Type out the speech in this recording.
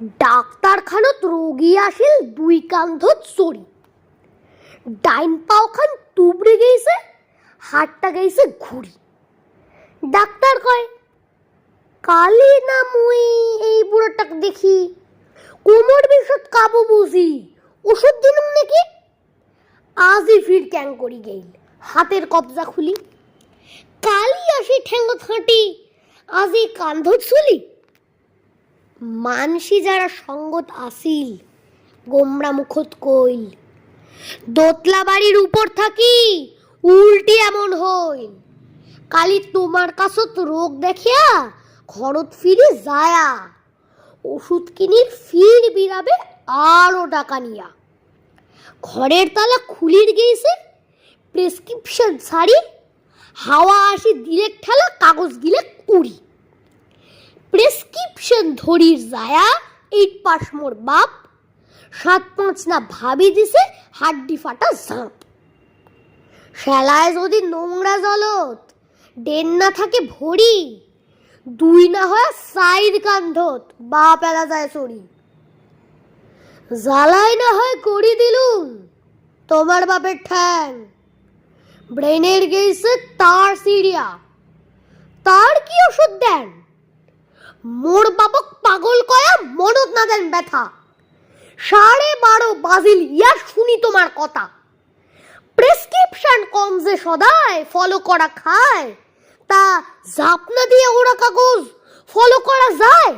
ডাক্তারখানত রোগী আসিল দুই কান্ধত চড়ি ডাইন পাওখান তুবড়ে গেছে হাতটা গেছে ঘুরি ডাক্তার কয়, কালি না মুই এই বুড়োটাকে দেখি? কোমর বিষত কাবু বুঝি, ওষুধ দিলাম নাকি? আজই ফির ক্যাং করি গেইল, হাতের কবজা খুলি। কালি আসি ঠেঙ্গত হাঁটি আজই কান্ধত চুলি। মানসি যারা সঙ্গত আসিল, গোমরা মুখত কইল, দোতলা বাড়ির উপর থাকি উল্টি এমন হইল। কালি তোমার কাছত রোগ দেখিয়া ঘরত ফিরে যায়া, ওষুধ কিনির ফির বিরাবে আরও টাকা নিয়া। ঘরের তালা খুলির গেছে প্রেসক্রিপশন শাড়ি হাওয়া আসি দিলে ঠেলা কাগজ গিলে ধরির যায়া এইট পাস মোর বাপ। সাত পাঁচ না ভাবি দিছে, হাড্ডি ফাটা ঝাঁপ। শালায় যদি নোংরা জলত, ডেন না থাকে ভরি, দুই না হয় সাইড কান্ধত বা পেলা যায় চড়ি। জ্বালাই না হয় করি দিলুম, তোমার বাপের ঠ্যাং। ব্রেনের গেছে তার সিরিয়া, তার কি ওষুধ দেন? মোর বাবক পাগল কয়া মনত না দেন ব্যথা। সাড়ে বারো বাজিল ইয়া শুনি তোমার কথা। প্রেসক্রিপশন কম যে সদায় ফলো করা খায়, তা জাপনা দিয়ে ওরা কাগজ ফলো করা যায়?